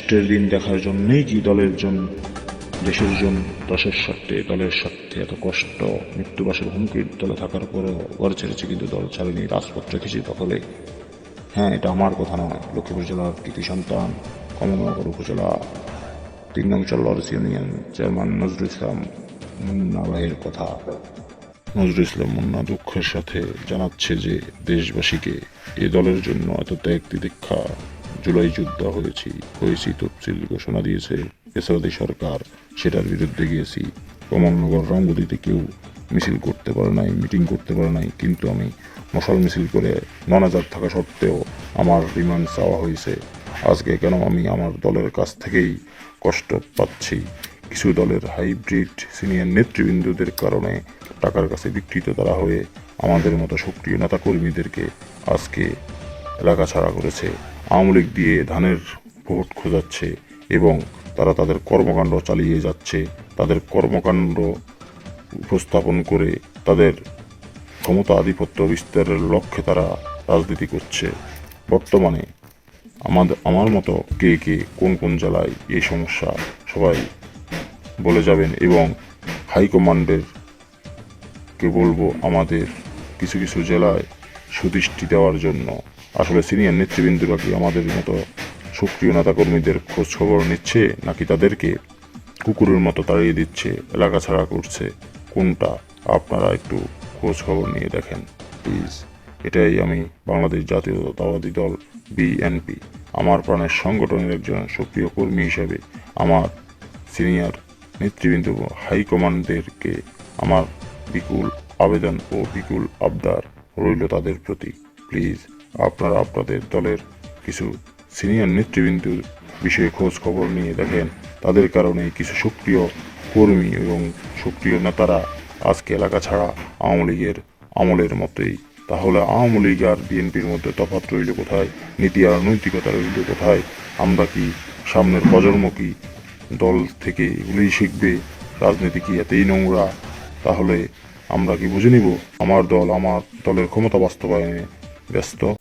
কষ্টের দিন দেখার জন্যই কি দলের জন্য দেশের জন্য দেশের স্বার্থে দলের স্বার্থে এত কষ্ট মৃত্যুবাসের হুমকির দলে থাকার পরেও ঘর ছেড়েছে কিন্তু দল ছাড়েনি রাজপথ রেখেছি দখলে। হ্যাঁ এটা আমার কথা নয়, লক্ষ্মীপুর জেলার কৃতি সন্তান, কমলনগর উপজেলা, তিন নং চল্লর্স ইউনিয়ন চেয়ারম্যান নজরুল ইসলাম মুন্না ভাইয়ের কথা। নজরুল ইসলাম মুন্না দুঃখের সাথে জানাচ্ছে যে দেশবাসীকে এ দলের জন্য এত ত্যাগ তিদীক্ষা জুলাই যুদ্ধ হয়েছি হয়েছি তফসিল ঘোষণা দিয়েছে এসরাদি সরকার। সেটার বিরুদ্ধে গিয়েছি। কমলনগর রঙ্গদিতে কেউ মিছিল করতে পারে নাই, মিটিং করতে পারে নাই, কিন্তু আমি মশাল মিছিল করে ননাজার থাকা সত্ত্বেও আমার রিমান্ড চাওয়া হয়েছে। আজকে কেন আমি আমার দলের কাছ থেকেই কষ্ট পাচ্ছি? কিছু দলের হাইব্রিড সিনিয়র নেতৃবৃন্দদের কারণে টাকার কাছে বিকৃত তারা হয়ে আমাদের মতো সক্রিয় নেতা কর্মীদেরকে আজকে এলাকা ছাড়া করেছে। আওয়ামী লীগ দিয়ে ধানের ভোট খোঁজাচ্ছে এবং তারা তাদের কর্মকাণ্ড চালিয়ে যাচ্ছে, তাদের কর্মকাণ্ড উপস্থাপন করে তাদের ক্ষমতা আধিপত্য বিস্তারের লক্ষ্যে তারা রাজনীতি করছে। বর্তমানে আমাদের আমার মতো কে কে কোন কোন জেলায় এই সমস্যা সবাই বলে যাবেন এবং হাইকমান্ডের কে বলব আমাদের কিছু কিছু জেলায় সুদৃষ্টি দেওয়ার জন্য আসলে সিনিয়র নেতৃবৃন্দরা কি আমাদের মতো সক্রিয় নেতা কর্মীদের খোঁজ খবর নিচ্ছে নাকি তাদেরকে কুকুরের মতো তাড়িয়ে দিচ্ছে এলাকা ছাড়া করছে? কোনটা? আপনারা একটু খোঁজ খবর নিয়ে দেখেন। প্লিজ এটাই আমি বাংলাদেশ জাতীয়তাবাদী দল বিএনপি আমার প্রাণের সংগঠনের একজন সক্রিয় কর্মী হিসাবে আমার সিনিয়র নেতৃবৃন্দ হাইকমান্ডদেরকে আমার বিপুল আবেদন ও বিপুল আবদার রইল তাদের প্রতি। প্লিজ আপনারা আপনাদের দলের কিছু সিনিয়র নেতৃবৃন্দুর বিষয়ে খোঁজ খবর নিয়ে দেখেন। তাদের কারণে কিছু সক্রিয় কর্মী এবং সক্রিয় নেতারা আজকে এলাকা ছাড়া আওয়ামী লীগের আমলের মতোই। তাহলে আওয়ামী লীগ আর বিএনপির মধ্যে তফাৎ রইল কোথায়? নীতি আর নৈতিকতা রইল কোথায়? আমরা কি সামনের প্রজন্ম কি দল থেকে এগুলোই শিখবে? রাজনীতি কি এতেই নোংরা? তাহলে আমরা কি বুঝে নিব? আমার দল আমার দলের ক্ষমতা বাস্তবায়নে ですと。